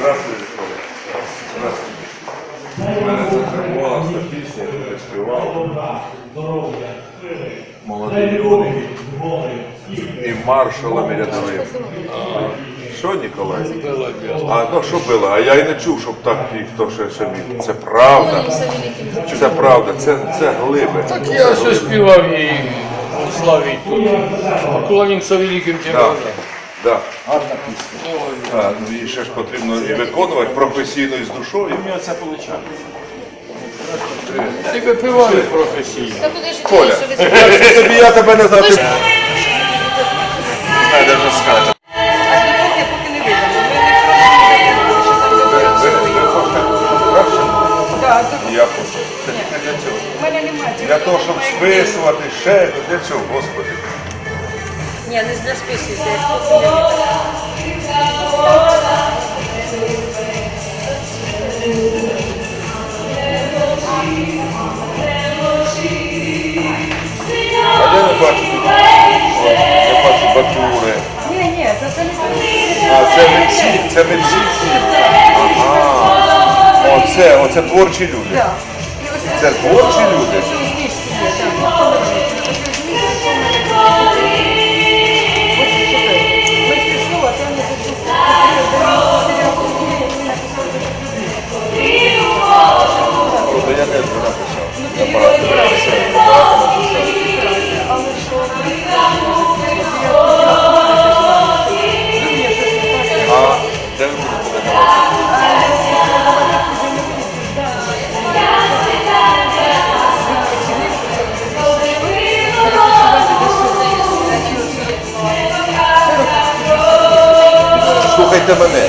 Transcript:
Здравствуйте, Коля. У мене зафарбувалася пісня, я співав. Молоді і маршалами рядовим. Що, Ніколай? А ну що було? А я й не чув, щоб так пів, хто ще, ще міг. Це правда. Це правда, це, це глиби. Так я все співав і у славі тут. Поклонімся великим Да. тем. Да. А, ну і ще ж потрібно і виконувати професійно і з душою. це виходить. Ти випивали професійно. Та куди ж Коля, що ви як тобі я тебе не знаю. ти- не Я хочу. Це тільки для цього. Для того, щоб списувати ще, для цього, Господи. Ні, не для списів, це не. А я не бачу Я бачу батури. Ні, ні, це це не А це всі. Ага. Оце, оце творчі люди. Це творчі люди. Ви